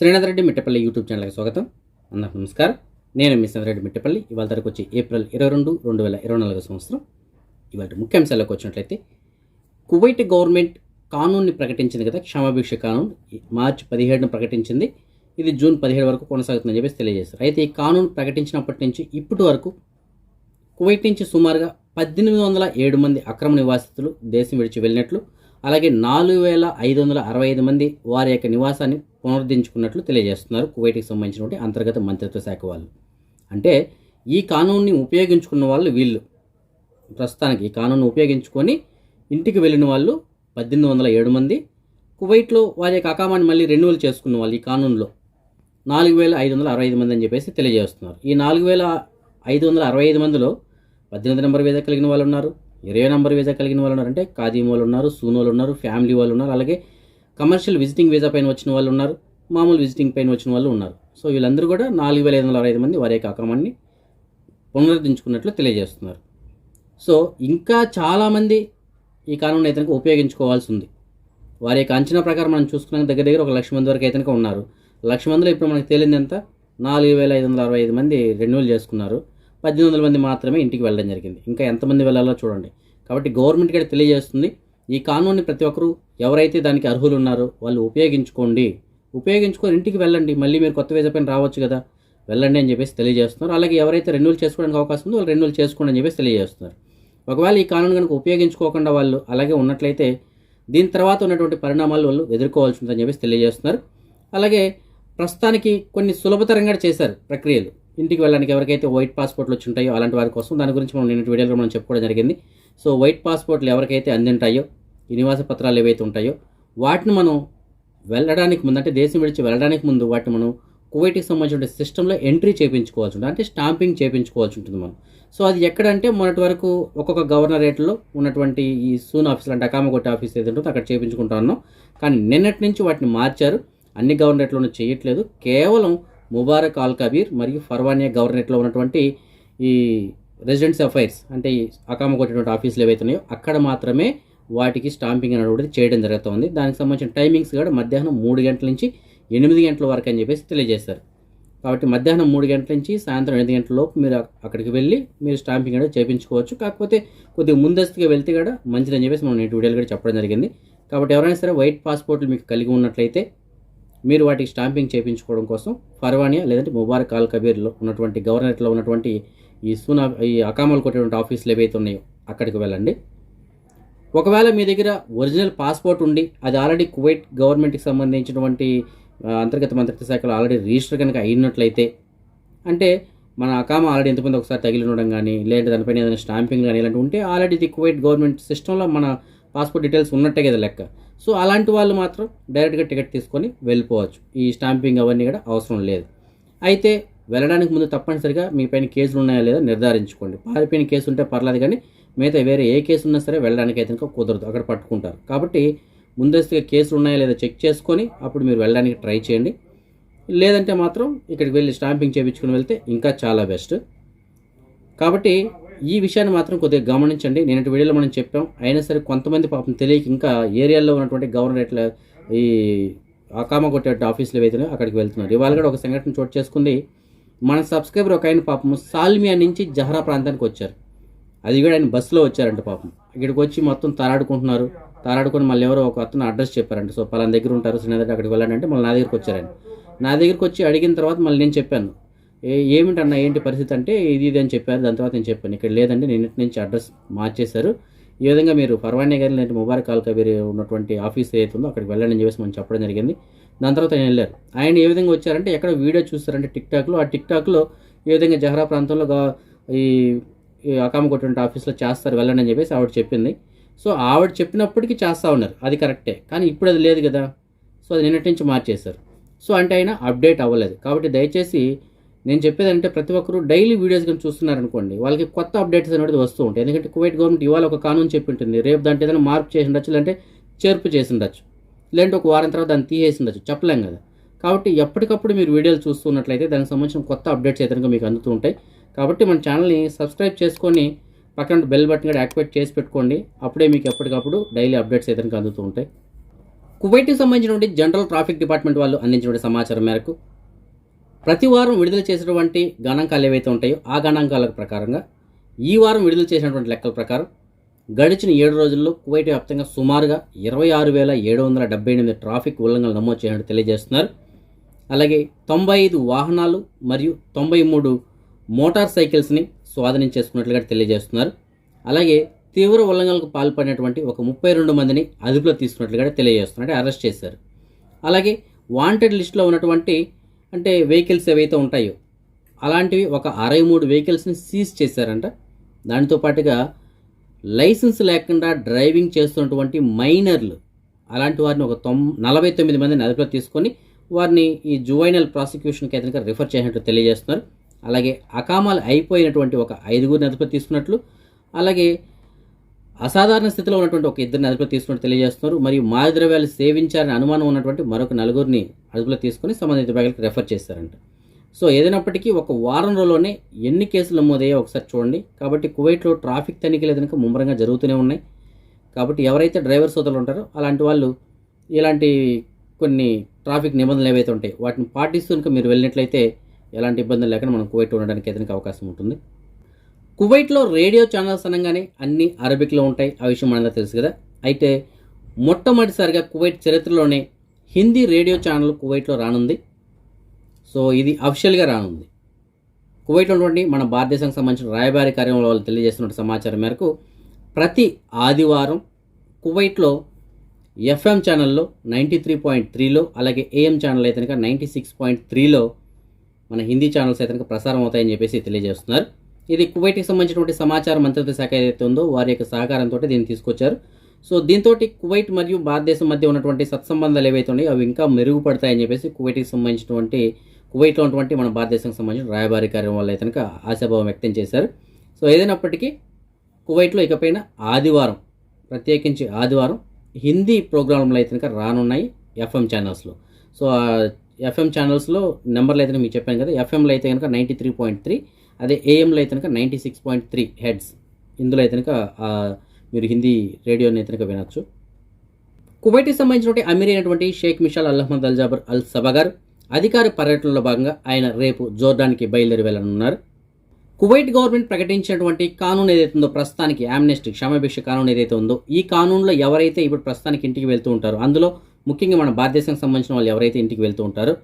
Srinath Reddy Mittapalli YouTube ఛానల్కి స్వాగతం. అందరికి నమస్కారం. నేను మీ రెడ్డి మిట్టపల్లి. ఇవాళ తరకు వచ్చి ఏప్రిల్ ఇరవై రెండు రెండు వేల ఇరవై నాలుగో సంవత్సరం. ఇవాళ ముఖ్యాంశాలకు వచ్చినట్లయితే కువైట్ గవర్నమెంట్ కానూన్ని ప్రకటించింది కదా క్షమాభిక్ష కానూన్. ఈ మార్చి పదిహేడును ప్రకటించింది. ఇది జూన్ పదిహేడు వరకు కొనసాగుతుందని చెప్పేసి తెలియజేస్తారు అయితే ఈ కానూన్ ప్రకటించినప్పటి నుంచి ఇప్పటి వరకు కువైట్ నుంచి సుమారుగా పద్దెనిమిది వందల ఏడు మంది అక్రమ నివాసితులు దేశం విడిచి వెళ్ళినట్లు అలాగే నాలుగు వేల ఐదు వందల అరవై ఐదు మంది వారి యొక్క నివాసాన్ని పునరుద్ధరించుకున్నట్లు తెలియజేస్తున్నారు. కువైట్కి సంబంధించినటువంటి అంతర్గత మంత్రిత్వ శాఖ వాళ్ళు. అంటే ఈ కానూన్ని ఉపయోగించుకున్న వాళ్ళు వీళ్ళు. ప్రస్తుతానికి ఈ కానూన్ని ఉపయోగించుకొని ఇంటికి వెళ్ళిన వాళ్ళు పద్దెనిమిది వందల ఏడు మంది. కువైట్లో వారి యొక్క అకామాన్ని మళ్ళీ రెన్యువల్ చేసుకున్న వాళ్ళు ఈ కానూన్లో నాలుగు వేల ఐదు వందల అరవై ఐదు మంది అని చెప్పేసి తెలియజేస్తున్నారు. ఈ నాలుగు వేల ఐదు వందల అరవై ఐదు మందిలో పద్దెనిమిది నెంబర్ వీజా కలిగిన వాళ్ళు ఉన్నారు. ఇరవై నెంబర్ వీజా కలిగిన వాళ్ళు ఉన్నారు అంటే వాళ్ళు ఉన్నారు సూనోలు ఉన్నారు ఫ్యామిలీ వాళ్ళు ఉన్నారు అలాగే కమర్షియల్ విజిటింగ్ వీజా పైన వచ్చిన వాళ్ళు ఉన్నారు మామూలు విజిటింగ్ పైన వచ్చిన వాళ్ళు ఉన్నారు. సో వీళ్ళందరూ కూడా నాలుగు వేల ఐదు వందల అరవై ఐదు మంది వారి యొక్క అక్రమాన్ని పునరుద్ధరించుకున్నట్లు తెలియజేస్తున్నారు. సో ఇంకా చాలామంది ఈ కానూన్ అయితే ఉపయోగించుకోవాల్సి ఉంది. వారి యొక్క అంచనా ప్రకారం మనం చూసుకున్న దగ్గర దగ్గర ఒక లక్ష మంది వరకు అయితే ఉన్నారు. లక్ష మందిలో ఇప్పుడు మనకు తేలింది ఎంత? నాలుగు వేల ఐదు వందల అరవై ఐదు మంది రెన్యువల్ చేసుకున్నారు. పద్దెనిమిది వందల మంది మాత్రమే ఇంటికి వెళ్ళడం జరిగింది. ఇంకా ఎంతమంది వెళ్ళాలో చూడండి. కాబట్టి గవర్నమెంట్ కూడా తెలియజేస్తుంది. ఈ కానూన్ని ప్రతి ఒక్కరూ ఎవరైతే దానికి అర్హులు ఉన్నారో వాళ్ళు ఉపయోగించుకోండి. ఉపయోగించుకొని ఇంటికి వెళ్ళండి. మళ్ళీ మీరు కొత్త వీసా పైన రావచ్చు కదా. వెళ్ళండి అని చెప్పేసి తెలియజేస్తున్నారు. అలాగే ఎవరైతే రెన్యువల్ చేసుకోవడానికి అవకాశం ఉందో వాళ్ళు రెన్యువల్ చేసుకోండి అని చెప్పేసి తెలియజేస్తున్నారు. ఒకవేళ ఈ కానూన్ కనుక ఉపయోగించుకోకుండా వాళ్ళు అలాగే ఉన్నట్లయితే దీని తర్వాత ఉన్నటువంటి పరిణామాలు వాళ్ళు ఎదుర్కోవాల్సి ఉందని చెప్పేసి తెలియజేస్తున్నారు. అలాగే ప్రస్తుతానికి కొన్ని సులభతరంగా చేశారు ప్రక్రియలు. ఇంటికి వెళ్ళడానికి ఎవరికైతే వైట్ పాస్పోర్ట్లు వచ్చి ఉంటాయో అలాంటి వారి కోసం దాని గురించి మనం నిన్నటి వీడియోలో మనం చెప్పుకోవడం జరిగింది. సో వైట్ పాస్పోర్ట్లు ఎవరికైతే అందింటాయో ఈ నివాస పత్రాలు ఏవైతే ఉంటాయో వాటిని మనం వెళ్ళడానికి ముందు అంటే దేశం విడిచి వెళ్ళడానికి ముందు వాటిని మనం కువైట్కి సంబంధించిన సిస్టంలో ఎంట్రీ చేయించుకోవాల్సి ఉంటుంది. అంటే స్టాంపింగ్ చేయించుకోవాల్సి ఉంటుంది మనం. సో అది ఎక్కడంటే మొన్నటి వరకు ఒక్కొక్క గవర్నరేట్లో ఉన్నటువంటి ఈ సూన్ ఆఫీసులు అంటే అకామగొట్టి ఆఫీస్ ఏది ఉంటుందో అక్కడ చేయించుకుంటా ఉన్నాం. కానీ నిన్నటి నుంచి వాటిని మార్చారు. అన్ని గవర్నరేట్లోనూ చేయట్లేదు. కేవలం ముబారక్ ఆల్ కబీర్ మరియు ఫర్వానియా గవర్నరేట్లో ఉన్నటువంటి ఈ రెసిడెన్స్ అఫైర్స్ అంటే ఈ అకామ కొట్టినటువంటి ఆఫీసులు ఏవైతే ఉన్నాయో అక్కడ మాత్రమే వాటికి స్టాంపింగ్ అనేటువంటిది చేయడం జరుగుతుంది. దానికి సంబంధించిన టైమింగ్స్ కూడా మధ్యాహ్నం మూడు గంటల నుంచి ఎనిమిది గంటల వరకు అని చెప్పేసి తెలియజేశారు. కాబట్టి మధ్యాహ్నం మూడు గంటల నుంచి సాయంత్రం ఎనిమిది గంటల లోపు మీరు అక్కడికి వెళ్ళి మీరు స్టాంపింగ్ అనేది చేయించుకోవచ్చు కాకపోతే కొద్దిగా ముందస్తుగా వెళ్తే కూడా మంచిదని చెప్పేసి మనం నేటి వీడియోలు కూడా చెప్పడం జరిగింది. కాబట్టి ఎవరైనా సరే వైట్ పాస్పోర్ట్లు మీకు కలిగి ఉన్నట్లయితే మీరు వాటికి స్టాంపింగ్ చేయించుకోవడం కోసం ఫర్వానియా లేదంటే ముబారక్ ఆల్ కబీర్లో ఉన్నటువంటి గవర్నరేట్లో ఉన్నటువంటి ఈ సూనా ఈ అకామాలు కొట్టేటువంటి ఆఫీసులు ఏవైతే ఉన్నాయో అక్కడికి వెళ్ళండి. ఒకవేళ మీ దగ్గర ఒరిజినల్ పాస్పోర్ట్ ఉండి అది ఆల్రెడీ కువైట్ గవర్నమెంట్కి సంబంధించినటువంటి అంతర్గత మంత్రిత్వ శాఖలో ఆల్రెడీ రిజిస్టర్ కనుక అయినట్లయితే అంటే మన అకామ ఆల్రెడీ ఎంతమంది ఒకసారి తగిలి ఉండడం కానీ లేదంటే దానిపైన ఏదైనా స్టాంపింగ్ కానీ ఇలాంటివి ఉంటే ఆల్రెడీ ఇది కువైట్ గవర్నమెంట్ సిస్టంలో మన పాస్పోర్ట్ డీటెయిల్స్ ఉన్నట్టే కదా లెక్క. సో అలాంటి వాళ్ళు మాత్రం డైరెక్ట్గా టికెట్ తీసుకొని వెళ్ళిపోవచ్చు. ఈ స్టాంపింగ్ అవన్నీ కూడా అవసరం లేదు. అయితే వెళ్ళడానికి ముందు తప్పనిసరిగా మీ పైన కేసులు ఉన్నాయా లేదా నిర్ధారించుకోండి. పారిపోయిన కేసు ఉంటే పర్లేదు కానీ మిగతా వేరే ఏ కేసు ఉన్నా సరే వెళ్ళడానికి అయితే ఇంకా కుదరదు. అక్కడ పట్టుకుంటారు. కాబట్టి ముందస్తుగా కేసులు ఉన్నాయా లేదా చెక్ చేసుకొని అప్పుడు మీరు వెళ్ళడానికి ట్రై చేయండి. లేదంటే మాత్రం ఇక్కడికి వెళ్ళి స్టాంపింగ్ చేయించుకుని వెళ్తే ఇంకా చాలా బెస్ట్. కాబట్టి ఈ విషయాన్ని మాత్రం కొద్దిగా గమనించండి. నేను వీడియోలో మనం చెప్పాం. అయినా సరే కొంతమంది పాపం తెలియక ఇంకా ఏరియాలో ఉన్నటువంటి గవర్నరేట్ల ఈ అకామ కొట్టే ఆఫీసులు ఏవైతే అక్కడికి వెళ్తున్నారు. ఇవాళ కూడా ఒక సంఘటన చోటు చేసుకుంది. మన సబ్స్క్రైబర్ ఒక ఆయన పాపం సాల్మియా నుంచి జహరా ప్రాంతానికి వచ్చారు. అది కూడా ఆయన బస్సులో వచ్చారంట పాపం. ఇక్కడికి వచ్చి మొత్తం తారాడుకుంటున్నారు తారాడుకొని మళ్ళీ ఎవరో ఒక అతను అడ్రస్ చెప్పారంట. సో పలానా దగ్గర ఉంటారు శ్రీనగర్ అక్కడికి వెళ్ళాలంటే మళ్ళీ నా దగ్గరికి వచ్చారండి నా దగ్గరికి వచ్చి అడిగిన తర్వాత మళ్ళీ నేను చెప్పాను. ఏమిటన్నా ఏంటి పరిస్థితి అంటే ఇది ఇది అని చెప్పారు. దాని తర్వాత నేను చెప్పాను. ఇక్కడ లేదండి నిన్నటి నుంచి అడ్రస్ మార్చేశారు. ఈ విధంగా మీరు ఫర్వాణి గారి లేదంటే ముబారక్ ఆల్ కబీర్ ఉన్నటువంటి ఆఫీస్ ఏదైతే ఉందో అక్కడికి వెళ్ళండి అని చెప్పేసి మనం చెప్పడం జరిగింది. దాని తర్వాత ఆయన వెళ్ళారు ఆయన ఏ విధంగా వచ్చారంటే ఎక్కడ వీడియో చూస్తారంటే టిక్టాక్లో ఆ టిక్టాక్లో ఏ విధంగా జహరా ప్రాంతంలో ఈ ఈ అకామ కొట్టినటువంటి ఆఫీస్లో చేస్తారు వెళ్ళండి అని చెప్పేసి ఆవిడ చెప్పింది. సో ఆవిడ చెప్పినప్పటికీ చేస్తూ ఉన్నారు. అది కరెక్టే. కానీ ఇప్పుడు అది లేదు కదా. సో అది నిన్నటి నుంచి మార్చేశారు. సో అంటే ఆయన అప్డేట్ అవ్వలేదు. కాబట్టి దయచేసి నేను చెప్పేది అంటే ప్రతి ఒక్కరు డైలీ వీడియోస్ కానీ చూస్తున్నారనుకోండి వాళ్ళకి కొత్త అప్డేట్స్ అనేది వస్తూ ఉంటాయి. ఎందుకంటే కువైట్ గవర్నమెంట్ ఇవాళ ఒక కానూన్ చెప్పి ఉంటుంది రేపు దాంట్లో ఏదైనా మార్పు చేసి ఉండొచ్చు లేదంటే చేర్పు చేసి ఉండొచ్చు లేదంటే ఒక వారం తర్వాత దాన్ని తీసేసి ఉండొచ్చు చెప్పలేం కదా. కాబట్టి ఎప్పటికప్పుడు మీరు వీడియోలు చూస్తున్నట్లయితే దానికి సంబంధించిన కొత్త అప్డేట్స్ ఏదైనా మీకు అందుతూ ఉంటాయి. కాబట్టి మన ఛానల్ని సబ్స్క్రైబ్ చేసుకొని పక్కన బెల్ బటన్ కూడా యాక్టివేట్ చేసి పెట్టుకోండి. అప్పుడే మీకు ఎప్పటికప్పుడు డైలీ అప్డేట్స్ ఏదైనా అందుతూ ఉంటాయి. కువైట్కి సంబంధించినటువంటి జనరల్ ట్రాఫిక్ డిపార్ట్మెంట్ వాళ్ళు అందించినటువంటి సమాచారం మేరకు ప్రతి వారం విడుదల చేసినటువంటి గణాంకాలు ఏవైతే ఉంటాయో ఆ గణాంకాల ప్రకారంగా ఈ వారం విడుదల చేసినటువంటి లెక్కల ప్రకారం గడిచిన ఏడు రోజుల్లో కువైట్ వ్యాప్తంగా సుమారుగా ఇరవై ఆరు వేల ఏడు వందల డెబ్బై ఎనిమిది ట్రాఫిక్ ఉల్లంఘనలు నమోదు చేసినట్టు తెలియజేస్తున్నారు. అలాగే తొంభై ఐదు వాహనాలు మరియు తొంభై మూడు మోటార్ సైకిల్స్ని స్వాధీనం చేసుకున్నట్లుగా తెలియజేస్తున్నారు. అలాగే తీవ్ర ఉల్లంఘనలకు పాల్పడినటువంటి ఒక ముప్పై రెండు మందిని అదుపులో తీసుకున్నట్లుగా తెలియజేస్తున్నారు అరెస్ట్ చేశారు. అలాగే వాంటెడ్ లిస్టులో ఉన్నటువంటి అంటే వెహికల్స్ ఏవైతే ఉంటాయో అలాంటివి ఒక అరవై మూడు వెహికల్స్ని సీజ్ చేశారంట. దానితో పాటుగా లైసెన్స్ లేకుండా డ్రైవింగ్ చేస్తున్నటువంటి మైనర్లు అలాంటి వారిని ఒక తొమ్ నలభై తొమ్మిది మందిని అదుపులో తీసుకొని వారిని ఈ జువైనల్ ప్రాసిక్యూషన్కి ఏదైనా రిఫర్ చేసినట్టు తెలియజేస్తున్నారు. అలాగే అకామాలు అయిపోయినటువంటి ఒక ఐదుగురిని అదుపులో తీసుకున్నట్లు అలాగే అసాధారణ స్థితిలో ఉన్నటువంటి ఒక ఇద్దరిని అదుపులో తీసుకున్నట్టు తెలియజేస్తున్నారు. మరియు మాదద్రవ్యాలు సేవించారని అనుమానం ఉన్నటువంటి మరొక నలుగురిని అదుపులో తీసుకొని సంబంధిత బ్యాగులకు రెఫర్ చేశారంట. సో ఏదైనప్పటికీ ఒక వారం రోజుల్లోనే ఎన్ని కేసులు నమోదయ్యాయో ఒకసారి చూడండి. కాబట్టి కువైట్లో ట్రాఫిక్ తనిఖీలు ఏదైనా ముమ్మరంగా జరుగుతూనే ఉన్నాయి. కాబట్టి ఎవరైతే డ్రైవర్ సోదరులు ఉంటారో అలాంటి వాళ్ళు ఇలాంటి కొన్ని ట్రాఫిక్ నిబంధనలు ఏవైతే ఉంటాయి వాటిని పాటిస్తూ కనుక మీరు వెళ్ళినట్లయితే ఎలాంటి ఇబ్బందులు లేకుండా మనం కువైట్ ఉండడానికి ఏదైనా అవకాశం ఉంటుంది. కువైట్లో రేడియో ఛానల్స్ అనగానే అన్ని అరబిక్లో ఉంటాయి. ఆ విషయం మనందరూ తెలుసు కదా. అయితే మొట్టమొదటిసారిగా కువైట్ చరిత్రలోనే హిందీ రేడియో ఛానల్ కువైట్లో రానుంది. సో ఇది అఫిషియల్గా రానుంది. కువైట్లో ఉన్నటువంటి మన భారతదేశానికి సంబంధించిన రాయబారి కార్యంలో వాళ్ళు తెలియజేస్తున్న సమాచారం మేరకు ప్రతి ఆదివారం కువైట్లో ఎఫ్ఎం ఛానల్లో నైంటీ త్రీ పాయింట్ త్రీలో అలాగే ఏఎం ఛానల్ అయితే కనుక నైంటీ సిక్స్ పాయింట్ త్రీలో మన హిందీ ఛానల్స్ అయితే కనుక ప్రసారం అవుతాయని చెప్పేసి తెలియజేస్తున్నారు. ఇది కువైట్కి సంబంధించినటువంటి సమాచార మంత్రిత్వ శాఖ ఏదైతే ఉందో వారి యొక్క సహకారంతో దీన్ని తీసుకొచ్చారు. సో దీంతో కువైట్ మరియు భారతదేశం మధ్య ఉన్నటువంటి సత్సంబంధాలు ఏవైతే ఉన్నాయో అవి ఇంకా మెరుగుపడతాయని చెప్పేసి కువైట్కి సంబంధించినటువంటి కువైట్లో ఉన్నటువంటి మన భారతదేశానికి సంబంధించిన రాయబారి కార్యం వల్ల అయితే కనుక ఆశాభావం వ్యక్తం చేశారు. సో ఏదైనప్పటికీ కువైట్లో ఇకపైన ఆదివారం ప్రత్యేకించి ఆదివారం హిందీ ప్రోగ్రాంలు అయితే కనుక రానున్నాయి ఎఫ్ఎం ఛానల్స్లో. సో ఎఫ్ఎం ఛానల్స్లో నెంబర్లు అయితే మీకు చెప్పాను కదా ఎఫ్ఎంలో అయితే కనుక నైంటీ త్రీ పాయింట్ త్రీ అదే ఏఎంలో అయితే కనుక ninety six point three heads ఇందులో అయితే కనుక మీరు హిందీ రేడియోని అయితే కనుక వినొచ్చు. కువైట్కి సంబంధించినటువంటి అమీర్ అయినటువంటి Sheikh Mishal al al Jaber al Sabah గారు అధికార పర్యటనలో భాగంగా ఆయన రేపు జోర్డాన్కి బయలుదేరి వెళ్ళనున్నారు కువైట్ గవర్నమెంట్ ప్రకటించినటువంటి కానూన్ ఏదైతే ఉందో ప్రస్తుతానికి యామ్నెస్టీ క్షమాభిక్ష కానూన్ ఏదైతే ఉందో ఈ కానూన్లో ఎవరైతే ఇప్పుడు ప్రస్తుతానికి ఇంటికి వెళ్తూ ఉంటారో అందులో ముఖ్యంగా మన భారతదేశానికి సంబంధించిన వాళ్ళు ఎవరైతే ఇంటికి వెళ్తూ ఉంటారో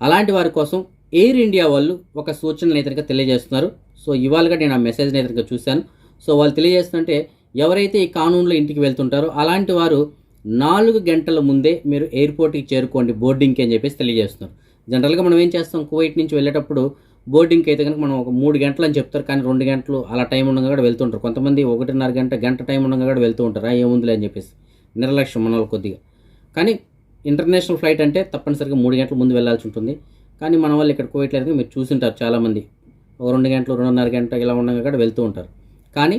అలాంటి వారి కోసం ఎయిర్ ఇండియా వాళ్ళు ఒక సూచనలు అయితే తెలియజేస్తున్నారు. సో ఇవాళగా నేను ఆ మెసేజ్ని అయితే చూశాను. సో వాళ్ళు తెలియజేస్తుంటే ఎవరైతే ఈ కానూన్లో ఇంటికి వెళ్తుంటారో అలాంటి వారు నాలుగు గంటల ముందే మీరు ఎయిర్పోర్ట్కి చేరుకోండి బోర్డింగ్కి అని చెప్పేసి తెలియజేస్తున్నారు. జనరల్గా మనం ఏం చేస్తాం? కువైట్ నుంచి వెళ్ళేటప్పుడు బోర్డింగ్కి అయితే కనుక మనం ఒక మూడు గంటలు అని చెప్తారు. కానీ రెండు గంటలు అలా టైం ఉండగా కూడా వెళ్తుంటారు. కొంతమంది ఒకటిన్నర గంట గంట టైం ఉండగా కూడా వెళ్తూ ఉంటారు. ఏముందిలే అని చెప్పేసి. నిర్లక్ష్యం మన కొద్దిగా. కానీ ఇంటర్నేషనల్ ఫ్లైట్ అంటే తప్పనిసరిగా మూడు గంటల ముందు వెళ్ళాల్సి ఉంటుంది. కానీ మన వాళ్ళు ఇక్కడ పోయట్లేదు మీరు చూసింటారు చాలామంది. ఒక రెండు గంటలు రెండున్నర గంట ఇలా ఉండగా కూడా వెళ్తూ ఉంటారు. కానీ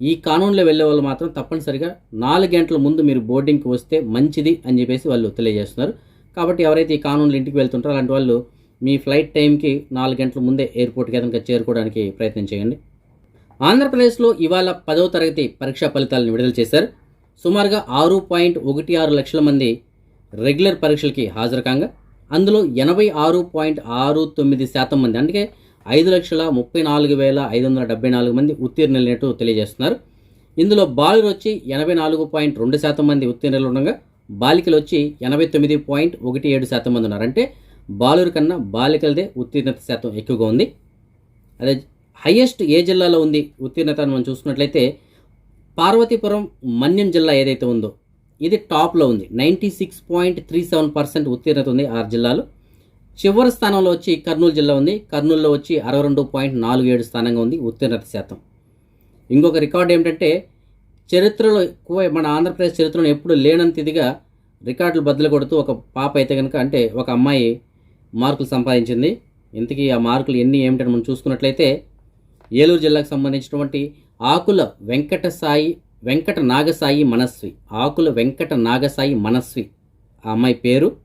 ఈ కానూన్లో వెళ్ళే వాళ్ళు మాత్రం తప్పనిసరిగా నాలుగు గంటల ముందు మీరు బోర్డింగ్కి వస్తే మంచిది అని చెప్పేసి వాళ్ళు తెలియజేస్తున్నారు. కాబట్టి ఎవరైతే ఈ కానూన్లు ఇంటికి వెళ్తుంటారో అలాంటి వాళ్ళు మీ ఫ్లైట్ టైంకి నాలుగు గంటల ముందే ఎయిర్పోర్ట్కి కనుక చేరుకోవడానికి ప్రయత్నం చేయండి. ఆంధ్రప్రదేశ్లో ఇవాళ పదవ తరగతి పరీక్షా ఫలితాలను విడుదల చేశారు. సుమారుగా ఆరు పాయింట్ ఒకటి ఆరు లక్షల మంది రెగ్యులర్ పరీక్షలకి హాజరు కాగా అందులో ఎనభై ఆరు పాయింట్ ఆరు తొమ్మిది శాతం మంది అందుకే ఐదు లక్షల ముప్పై నాలుగు వేల ఐదు వందల డెబ్బై నాలుగు మంది ఉత్తీర్ణులైనట్టు తెలియజేస్తున్నారు. ఇందులో బాలురు వచ్చి ఎనభై నాలుగు పాయింట్ రెండు శాతం మంది ఉత్తీర్ణులు ఉండగా బాలికలు వచ్చి ఎనభై తొమ్మిది పాయింట్ ఒకటి ఏడు శాతం మంది ఉన్నారు. అంటే బాలురు కన్నా బాలికలదే ఉత్తీర్ణత శాతం ఎక్కువగా ఉంది. అదే హయ్యెస్ట్ ఏ జిల్లాలో ఉంది ఉత్తీర్ణత అని మనం చూసుకున్నట్లయితే పార్వతీపురం మన్యం జిల్లా ఏదైతే ఉందో ఇది టాప్లో ఉంది. Ninety six point three seven percent ఉత్తీర్ణత ఉంది ఆరు జిల్లాలో. చివరి స్థానంలో వచ్చి కర్నూలు జిల్లా ఉంది. కర్నూలులో వచ్చి అరవై రెండు పాయింట్ నాలుగు ఏడు స్థానంగా ఉంది ఉత్తీర్ణత శాతం. ఇంకొక రికార్డు ఏమిటంటే చరిత్రలో ఎక్కువ మన ఆంధ్రప్రదేశ్ చరిత్రలో ఎప్పుడు లేనంత ఇదిగా రికార్డులు బద్దలు కొడుతూ ఒక పాప అయితే కనుక అంటే ఒక అమ్మాయి మార్కులు సంపాదించింది. ఇంతకీ ఆ మార్కులు ఎన్ని ఏమిటని మనం చూసుకున్నట్లయితే ఏలూరు జిల్లాకు సంబంధించినటువంటి ఆకుల వెంకట సాయి వెంకట నాగసాయి మనస్వి. ఆకుల వెంకట నాగసాయి మనస్వి. ఆ అమ్మాయి పేరు?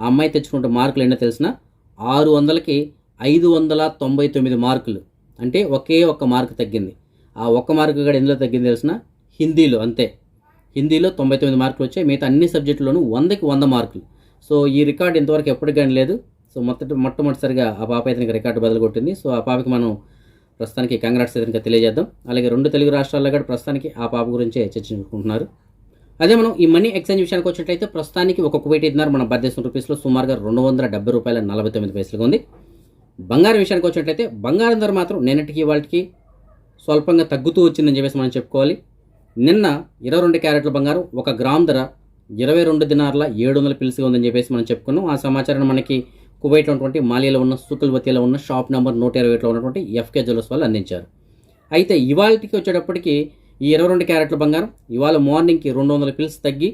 ఆ అమ్మాయి తెచ్చుకున్న మార్కులు ఎన్నో తెలిసిన? ఆరు వందలకి ఐదు వందల తొంభై తొమ్మిది మార్కులు. అంటే ఒకే ఒక్క మార్కు తగ్గింది. ఆ ఒక్క మార్కు కూడా ఎందులో తగ్గింది తెలిసిన? హిందీలో అంతే. హిందీలో తొంభై తొమ్మిది మార్కులు వచ్చాయి. మిగతా అన్ని సబ్జెక్టులోనూ వందకి వంద మార్కులు. సో ఈ రికార్డు ఇంతవరకు ఎప్పటికీ కానీ లేదు సో మొత్తం మొట్టమొదటిసారిగా ఆ పాప అయితే రికార్డు బదులు కొట్టింది. సో ఆ పాపకి మనం ప్రస్తుతానికి కంగ్రాట్స్ అయితే తెలియజేద్దాం. అలాగే రెండు తెలుగు రాష్ట్రాల్లో కూడా ప్రస్తుతానికి ఆ పాప గురించే చర్చించుకుంటున్నారు. అదే మనం ఈ మనీ ఎక్స్చేంజ్ విషయానికి వచ్చినట్లయితే ప్రస్తుతానికి ఒక కువైట్ ఇద్దరు మన భారతదేశం రూపీస్లో సుమారుగా రెండు వందల డెబ్బై రూపాయల నలభై తొమ్మిది పైసలుగా ఉంది. బంగారం విషయానికి వచ్చినట్లయితే బంగారం ధర మాత్రం నిన్నటికి వాళ్ళకి స్వల్పంగా తగ్గుతూ వచ్చిందని చెప్పేసి మనం చెప్పుకోవాలి. నిన్న ఇరవై రెండు క్యారెట్ల బంగారం ఒక గ్రామ్ ధర ఇరవై రెండు దినార్ల ఏడు వందల పిలిసిగా ఉందని చెప్పేసి మనం చెప్పుకున్నాం. ఆ సమాచారాన్ని మనకి కువైట్లో ఉన్నటువంటి మాలియాలో ఉన్న సుకుల్వతిలో ఉన్న షాప్ నెంబర్ నూట ఇరవై ఒకటిలో ఉన్నటువంటి ఎఫ్కే జ్యువెల్స్ వాళ్ళు అందించారు. అయితే ఇవాళకి వచ్చేటప్పటికి ఈ ఇరవై రెండు క్యారెట్ల బంగారం ఇవాళ మార్నింగ్కి రెండు వందల పిల్స్ తగ్గి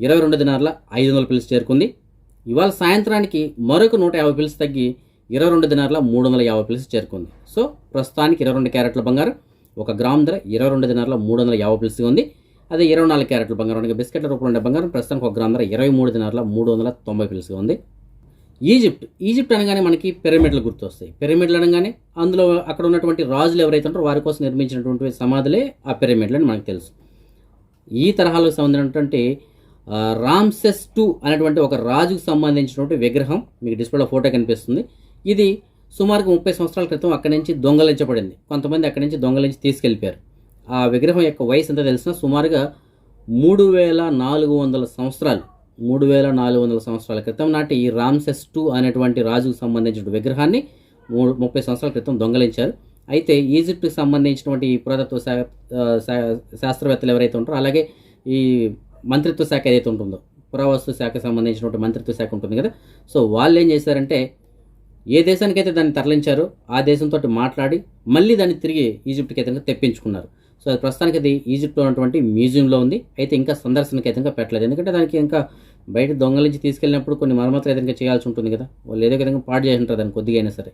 ఇరవై రెండు దినార్ల ఐదు వందల పిల్స్ చేరుకుంది. ఇవాళ సాయంత్రానికి మరొక నూట యాభై పిల్స్ తగ్గి ఇరవై రెండు దినార్ల మూడు వందల యాభై పిల్స్ చేరుకుంది. సో ప్రస్తుతానికి ఇరవై రెండు క్యారెట్ల బంగారం ఒక గ్రామ్ ధర ఇరవై రెండు దినార్ల మూడు వందల యాభై పిల్స్గా ఉంది. అదే ఇరవై నాలుగు క్యారెట్ల బంగారం బిస్కెట్ల రూపంలో ఉండే బంగారం ప్రస్తుతానికి ఒక గ్రామ్ ధర ఇరవై మూడు దినార్ల మూడు వందల తొంభై పిల్స్గా ఉంది. ఈజిప్ట్ ఈజిప్ట్ అనగానే మనకి పిరమిడ్లు గుర్తొస్తాయి. పిరమిడ్లు అనగానే అందులో అక్కడ ఉన్నటువంటి రాజులు ఎవరైతే ఉంటారో వారి కోసం నిర్మించినటువంటి సమాధులే ఆ పిరమిడ్లు అని మనకు తెలుసు. ఈ తరహాలో సంబంధించినటువంటి రామ్సెస్ టూ అనేటువంటి ఒక రాజుకు సంబంధించినటువంటి విగ్రహం మీకు డిస్ప్లేలో ఫోటో కనిపిస్తుంది. ఇది సుమారుగా ముప్పై సంవత్సరాల క్రితం అక్కడి నుంచి దొంగలించబడింది. కొంతమంది అక్కడి నుంచి దొంగలించి తీసుకెళ్ళిపోయారు ఆ విగ్రహం యొక్క వయసు ఎంత తెలిసినా సుమారుగా మూడు వేల నాలుగు వందల సంవత్సరాలు. మూడు వేల నాలుగు వందల సంవత్సరాల క్రితం నాటి ఈ రామ్సెస్ టూ అనేటువంటి రాజుకు సంబంధించిన విగ్రహాన్ని మూడు ముప్పై సంవత్సరాల క్రితం దొంగలించారు. అయితే ఈజిప్ట్కి సంబంధించినటువంటి ఈ పురాతత్వ శా శా- శాస్త్రవేత్తలు ఎవరైతే ఉంటారో అలాగే ఈ మంత్రిత్వ శాఖ ఏదైతే ఉంటుందో పురావస్తు శాఖకు సంబంధించినటువంటి మంత్రిత్వ శాఖ ఉంటుంది కదా. సో వాళ్ళు ఏం చేశారంటే ఏ దేశానికైతే దాన్ని తరలించారో ఆ దేశంతో మాట్లాడి మళ్ళీ దాన్ని తిరిగి ఈజిప్ట్కి అయితే తెప్పించుకున్నారు. సో అది ప్రస్తుతానికి అది ఈజిప్ట్లో ఉన్నటువంటి మ్యూజియంలో ఉంది. అయితే ఇంకా సందర్శనకి అయితే ఇంకా పెట్టలేదు. ఎందుకంటే దానికి ఇంకా బయట దొంగలించి తీసుకెళ్ళినప్పుడు కొన్ని మరమ్మతులు అయితే చేయాల్సి ఉంటుంది కదా. వాళ్ళు ఏదో విధంగా పాడు చేసి ఉంటారు దాన్ని కొద్దిగా అయినా సరే.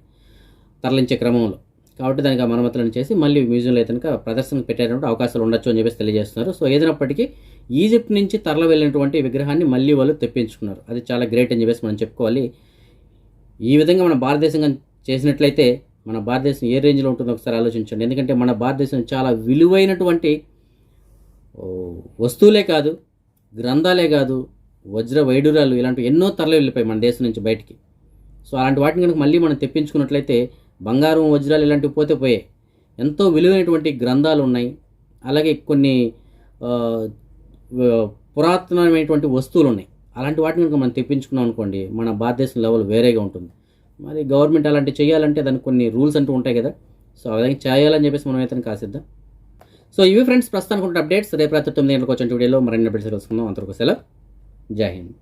తరలించే క్రమంలో. కాబట్టి దానికి ఆ మరమ్మతులను చేసి మళ్ళీ మ్యూజియంలో అయితే కనుక ప్రదర్శన పెట్టేటువంటి అవకాశాలు ఉండొచ్చు అని చెప్పేసి తెలియజేస్తున్నారు. సో ఏదైనప్పటికీ ఈజిప్ట్ నుంచి తరల వెళ్ళినటువంటి విగ్రహాన్ని మళ్ళీ వాళ్ళు తెప్పించుకున్నారు. అది చాలా గ్రేట్ అని చెప్పేసి మనం చెప్పుకోవాలి. ఈ విధంగా మన భారతదేశం చేసినట్లయితే మన భారతదేశం ఏ రేంజ్లో ఉంటుందో ఒకసారి ఆలోచించండి. ఎందుకంటే మన భారతదేశం చాలా విలువైనటువంటి వస్తువులే కాదు గ్రంథాలే కాదు వజ్ర వైడూరాలు ఇలాంటివి ఎన్నో తరలి వెళ్ళిపోయాయి మన దేశం నుంచి బయటికి. సో అలాంటి వాటిని కనుక మళ్ళీ మనం తెప్పించుకున్నట్లయితే బంగారం వజ్రాలు ఇలాంటివి పోతే పోయాయి. ఎంతో విలువైనటువంటి గ్రంథాలు ఉన్నాయి. అలాగే కొన్ని పురాతనమైనటువంటి వస్తువులు ఉన్నాయి. అలాంటి వాటిని కనుక మనం తెప్పించుకున్నాం అనుకోండి మన భారతదేశం లెవెల్ వేరేగా ఉంటుంది. మరి గవర్నమెంట్ అలాంటివి చేయాలంటే దానికి కొన్ని రూల్స్ అంటూ ఉంటాయి కదా. సో అలాగే చేయాలని చెప్పేసి మనం అయితే కాసిద్దాం. సో ఇవి ఫ్రెండ్స్ ప్రస్తుతానికి ఉంటే అప్డేట్స్. రేపు రాత్రి తొమ్మిది గంటలకు వచ్చిన వీడియోలో మరిన్ని అప్డేట్స్ తెలుసుకుందాం. అంతవరకు సెలవు. జై హింద్